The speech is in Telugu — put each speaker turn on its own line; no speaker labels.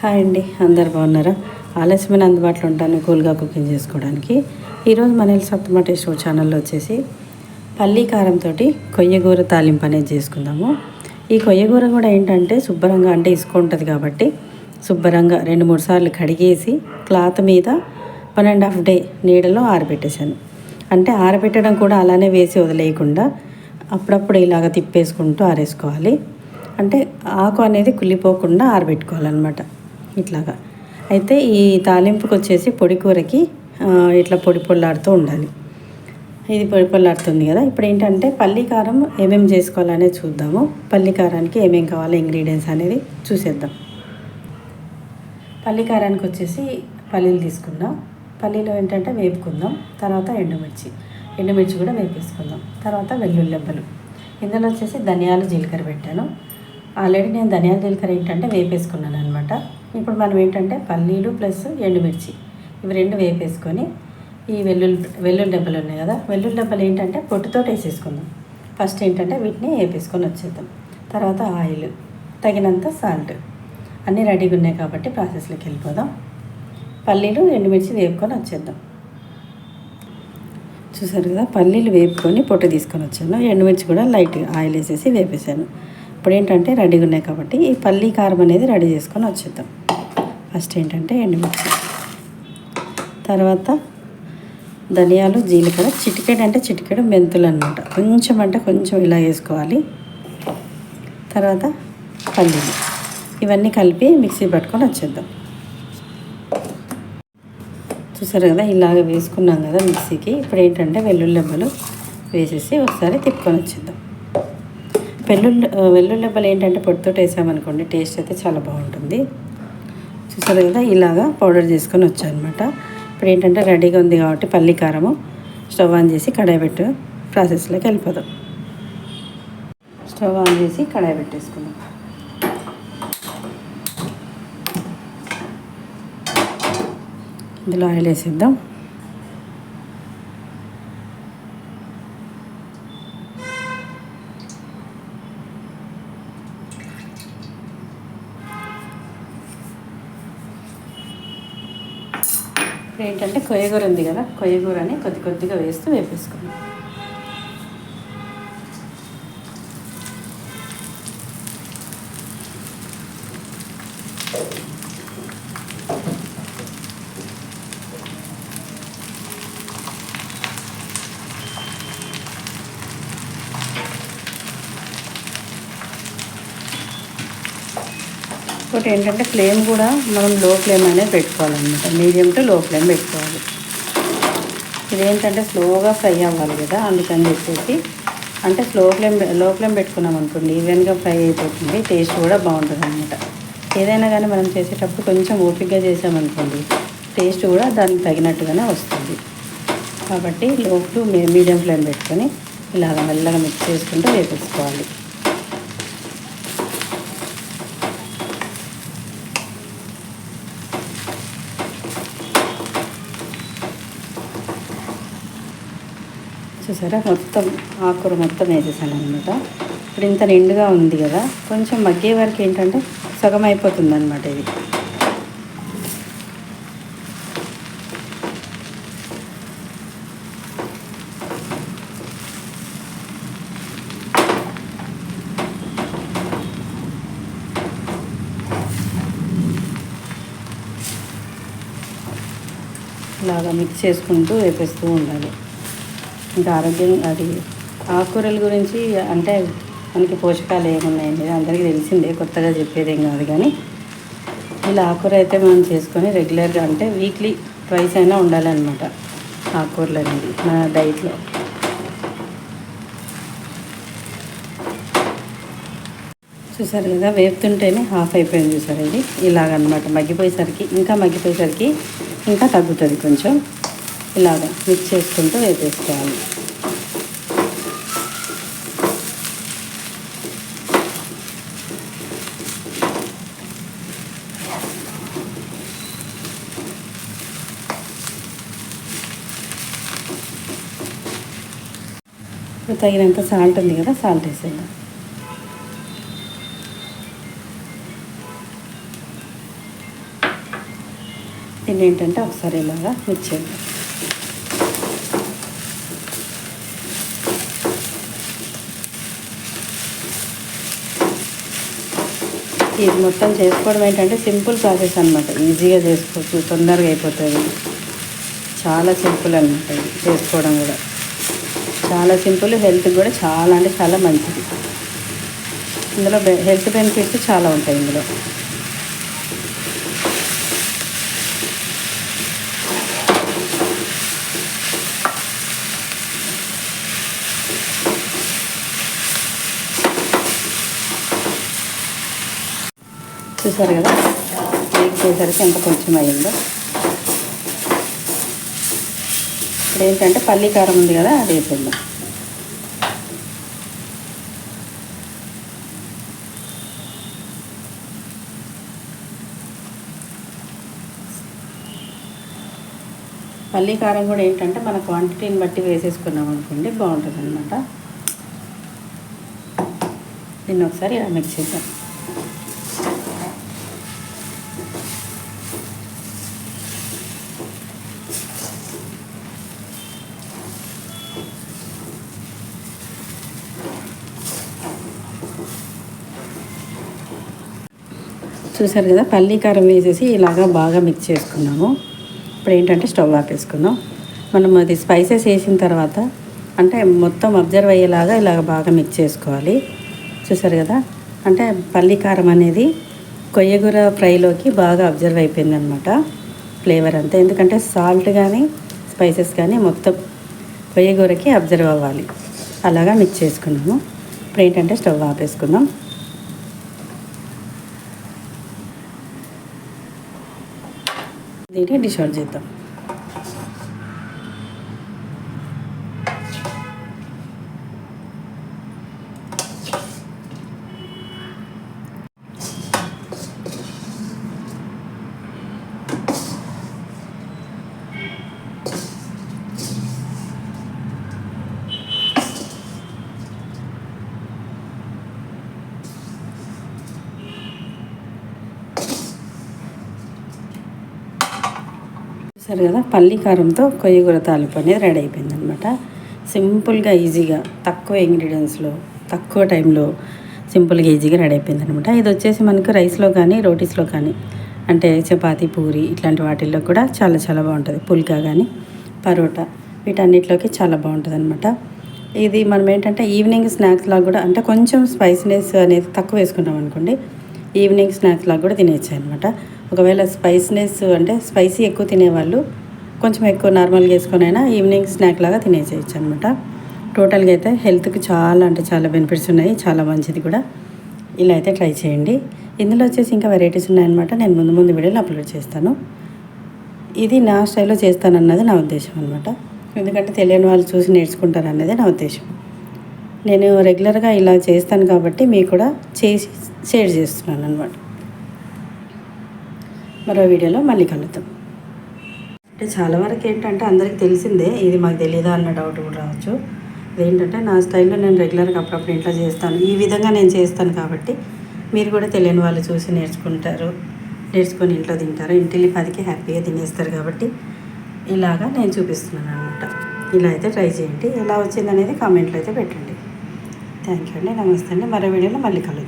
హాయ్ అండి అందరు బాగున్నారా? ఆలస్యమైన అందుబాటులో ఉంటాను కూల్గా కుకింగ్ చేసుకోవడానికి. ఈరోజు మన ఇల్లు సప్తమ ఛానల్లో వచ్చేసి పల్లీ కారంతో కొయ్యగూర తాలింపు అనేది చేసుకుందాము. ఈ కొయ్యగూర కూడా ఏంటంటే శుభ్రంగా అంటే ఇసుక ఉంటుంది కాబట్టి శుభ్రంగా రెండు మూడు సార్లు కడిగేసి క్లాత్ మీద వన్ అండ్ హాఫ్ డే నీడలో ఆరబెట్టేశాను. అంటే ఆరబెట్టడం కూడా అలానే వేసి వదిలేయకుండా అప్పుడప్పుడు ఇలాగ తిప్పేసుకుంటూ ఆరేసుకోవాలి. అంటే ఆకు అనేది కుళ్ళిపోకుండా ఆరబెట్టుకోవాలన్నమాట. ఇట్లాగా. అయితే ఈ తాలింపుకి వచ్చేసి పొడి కూరకి ఇట్లా పొడి పొల్లాడుతూ ఉండాలి. ఇది పొడి పొల్లాడుతుంది కదా. ఇప్పుడు ఏంటంటే పల్లి కారం ఏమేమి చేసుకోవాలనేది చూద్దాము. పల్లి కారానికి ఏమేమి కావాలి ఇంగ్రీడియంట్స్ అనేది చూసేద్దాం. పల్లి కారానికి వచ్చేసి పల్లీలు తీసుకుందాం. పల్లీలు ఏంటంటే వేపుకుందాం. తర్వాత ఎండుమిర్చి. ఎండుమిర్చి కూడా వేపేసుకుందాం. తర్వాత వెల్లుల్లెబ్బలు ఇందులో వచ్చేసి ధనియాలు జీలకర్ర పెట్టాను. ఆల్రెడీ నేను ధనియాల జీలకర్ర ఏంటంటే వేపేసుకున్నాను అనమాట ఇప్పుడు మనం ఏంటంటే పల్లీలు ప్లస్ ఎండుమిర్చి. ఇవి రెండు వేపేసుకొని ఈ వెల్లుల్లి వెల్లుల్లి డబ్బలు ఉన్నాయి కదా వెల్లుల్లి డబ్బలు ఏంటంటే పొట్టుతో వేసేసుకుందాం ఫస్ట్ ఏంటంటే వీటిని వేపేసుకొని వచ్చేద్దాం. తర్వాత ఆయిల్ తగినంత సాల్ట్ అన్నీ రెడీగా ఉన్నాయి కాబట్టి ప్రాసెస్లోకి వెళ్ళిపోదాం. పల్లీలు ఎండుమిర్చి వేపుకొని వచ్చేద్దాం. చూసారు కదా పల్లీలు వేపుకొని పొట్టు తీసుకొని వచ్చాను. ఎండుమిర్చి కూడా లైట్గా ఆయిల్ వేసేసి వేపేసాను. ఇప్పుడు ఏంటంటే రెడీగా ఉన్నాయి కాబట్టి ఈ పల్లీ కారం అనేది రెడీ చేసుకొని వచ్చేద్దాం. ఫస్ట్ ఏంటంటే ఎండుమిర్చి. తర్వాత ధనియాలు జీలకర్ర చిటికెడు అంటే చిటికెడు మెంతులు అనమాట కొంచెం అంటే కొంచెం ఇలా వేసుకోవాలి. తర్వాత పల్లీలు. ఇవన్నీ కలిపి మిక్సీ పట్టుకొని వచ్చేద్దాం. చూసారు కదా ఇలాగ వేసుకున్నాం కదా మిక్సీకి. ఇప్పుడు ఏంటంటే వెల్లుల్లిబ్బలు వేసేసి ఒకసారి తిప్పుకొని వచ్చేద్దాం. వెల్లుల్లి వెల్లుల్లిబ్బలు ఏంటంటే పొడితో వేసామనుకోండి టేస్ట్ అయితే చాలా బాగుంటుంది. చూసారు కదా ఇలాగా పౌడర్ చేసుకొని వచ్చానమాట. ఇప్పుడు ఏంటంటే రెడీగా ఉంది కాబట్టి పల్లి కారము స్టవ్ ఆన్ చేసి కడాయి పెట్టు ప్రాసెస్లోకి వెళ్ళిపోదాం. స్టవ్ ఆన్ చేసి కడాయి పెట్టేసుకుందాం. ఇందులో ఆయిల్ వేసేద్దాం. ఇప్పుడు ఏంటంటే కొయ్యగూర ఉంది కదా కొయ్యగూరని కొద్ది కొద్దిగా వేస్తూ వేపేసుకున్నాం ఇంకోటి ఏంటంటే ఫ్లేమ్ కూడా మనం లో ఫ్లేమ్ అనేది పెట్టుకోవాలన్నమాట. మీడియం టు లో ఫ్లేమ్ పెట్టుకోవాలి. ఇదేంటంటే స్లోగా ఫ్రై అవ్వాలి కదా అందుకని చెప్పేసి. అంటే స్లో ఫ్లేమ్లో ఫ్లేమ్ పెట్టుకున్నాం అనుకోండి ఈవెన్గా ఫ్రై అయిపోతుంది టేస్ట్ కూడా బాగుంటుంది అనమాట ఏదైనా కానీ మనం చేసేటప్పుడు కొంచెం ఓపిక్గా చేసామనుకోండి టేస్ట్ కూడా దానికి తగినట్టుగానే వస్తుంది. కాబట్టి లో టు మీడియం ఫ్లేమ్ పెట్టుకొని ఇలాగ మెల్లగా మిక్స్ చేసుకుంటూ వేపేసుకోవాలి. చూసారా? మొత్తం ఆకుకూర మొత్తం వేసేసాను అనమాట ఇప్పుడు ఇంత నిండుగా ఉంది కదా కొంచెం మగ్గే వరకు ఏంటంటే సగం అయిపోతుంది అనమాట ఇది. ఇలాగా మిక్స్ చేసుకుంటూ వేపేస్తూ ఉండాలి. ఇంకా ఆరోగ్యం అది ఆకుకూరల గురించి అంటే మనకి పోషకాలు ఏమున్నాయండి? అందరికీ తెలిసిందే కొత్తగా చెప్పేదేం కాదు కానీ. ఇలా ఆకుకూర అయితే మనం చేసుకొని రెగ్యులర్గా అంటే వీక్లీ ట్వైస్ అయినా ఉండాలన్నమాట ఆకుకూరలు అనేది మన డైట్లో. చూసారు కదా వేపుతుంటేనే హాఫ్ అయిపోయింది చూసారు ఇది ఇలాగనమాట మగ్గిపోయేసరికి ఇంకా మగ్గిపోయేసరికి ఇంకా తగ్గుతుంది కొంచెం. ఇలాగ మిక్స్ చేసుకుంటూ వేపేసుకోవాలి తగినంత సాల్ట్ ఉంది కదా సాల్ట్ వేసేద్దాం. దీన్ని ఏంటంటే ఒకసారి ఇలాగా మిక్స్ చేద్దాం. ఇది మొత్తం చేసుకోవడం ఏంటంటే సింపుల్ ప్రాసెస్ అనమాట ఈజీగా చేసుకోవచ్చు తొందరగా అయిపోతుంది. చాలా సింపుల్ అనమాట ఇది చేసుకోవడం కూడా. చాలా సింపుల్ హెల్త్ కూడా చాలా అంటే చాలా మంచిది. ఇందులో హెల్త్ బెనిఫిట్స్ చాలా ఉంటాయి ఇందులో. చూసారు కదా? కేక్ చేసేసరికి ఎంత కొంచెం అయ్యిందో ఇప్పుడు ఏంటంటే పల్లీ కారం ఉంది కదా అది వేసేద్దాం. పల్లీ కారం కూడా ఏంటంటే మన క్వాంటిటీని బట్టి వేసేసుకున్నాం అనుకోండి బాగుంటుంది అనమాట దీన్ని ఒకసారి ఇలా మిక్స్ చేద్దాం. చూసారు కదా పల్లీ కారం వేసేసి ఇలాగా బాగా మిక్స్ చేసుకున్నాము. ఇప్పుడు ఏంటంటే స్టవ్ ఆపేసుకుందాం. మనం అది స్పైసెస్ వేసిన తర్వాత అంటే మొత్తం అబ్జర్వ్ అయ్యేలాగా ఇలాగ బాగా మిక్స్ చేసుకోవాలి. చూసారు కదా? అంటే పల్లీ కారం అనేది కొయ్యగూర ఫ్రైలోకి బాగా అబ్జర్వ్ అయిపోయింది అనమాట ఫ్లేవర్ అంతా. ఎందుకంటే సాల్ట్ కానీ స్పైసెస్ కానీ మొత్తం కొయ్యగూరకి అబ్జర్వ్ అవ్వాలి. అలాగా మిక్స్ చేసుకున్నాము. ఇప్పుడు ఏంటంటే స్టవ్ ఆపేసుకుందాం. দিয়ে ডিশর যেতাম। సరే కదా? పల్లి కారంతో కొయ్యగూర తాలింపు అనేది రెడీ అయిపోయింది అనమాట సింపుల్గా ఈజీగా తక్కువ ఇంగ్రీడియంట్స్లో తక్కువ టైంలో సింపుల్గా ఈజీగా రెడీ అయిపోయింది అనమాట ఇది వచ్చేసి మనకు రైస్లో కానీ రోటీస్లో కానీ అంటే చపాతీ పూరి ఇట్లాంటి వాటిల్లో కూడా చాలా చాలా బాగుంటుంది. పుల్కా కానీ పరోటా వీటన్నిటిలోకి చాలా బాగుంటుంది అనమాట ఇది మనం ఏంటంటే ఈవినింగ్ స్నాక్స్ లాగా కూడా అంటే కొంచెం స్పైసీనెస్ అనేది తక్కువ వేసుకున్నాం అనుకోండి ఈవినింగ్ స్నాక్స్ లాగా కూడా తినేయచ్చు అనమాట. ఒకవేళ స్పైస్నెస్ అంటే స్పైసీ ఎక్కువ తినేవాళ్ళు కొంచెం ఎక్కువ నార్మల్గా వేసుకొని అయినా ఈవినింగ్ స్నాక్ లాగా తినేసేయచ్చు అనమాట టోటల్గా అయితే హెల్త్కి చాలా అంటే చాలా బెనిఫిట్స్ ఉన్నాయి చాలా మంచిది కూడా. ఇలా అయితే ట్రై చేయండి. ఇందులో వచ్చేసి ఇంకా వెరైటీస్ ఉన్నాయన్నమాట. నేను ముందు ముందు వీడియోలు అప్లోడ్ చేస్తాను. ఇది నా స్టైల్లో చేస్తానన్నది నా ఉద్దేశం అనమాట ఎందుకంటే తెలియని వాళ్ళు చూసి నేర్చుకుంటారు అన్నది నా ఉద్దేశం. నేను రెగ్యులర్గా ఇలా చేస్తాను కాబట్టి మీకు కూడా చేసి షేర్ చేస్తున్నాను అనమాట మరో వీడియోలో మళ్ళీ కలుద్దాం. అంటే చాలా వరకు ఏంటంటే అందరికీ తెలిసిందే ఇది మాకు తెలియదా అన్న డౌట్ కూడా రావచ్చు. ఏంటంటే నా స్టైల్లో నేను రెగ్యులర్గా అప్పుడప్పుడు ఇంట్లో చేస్తాను. ఈ విధంగా నేను చేస్తాను కాబట్టి మీరు కూడా తెలియని వాళ్ళు చూసి నేర్చుకుంటారు. నేర్చుకొని ఇంట్లో తింటారు. ఇంటిల్లి పదికి హ్యాపీగా తినేస్తారు కాబట్టి ఇలాగా నేను చూపిస్తున్నాను అనమాట ఇలా అయితే ట్రై చేయండి. ఎలా వచ్చిందనేది కామెంట్లో అయితే పెట్టండి. థ్యాంక్ యూ అండి. నమస్తే అండి. మరో వీడియోలో మళ్ళీ కలుద్దాం.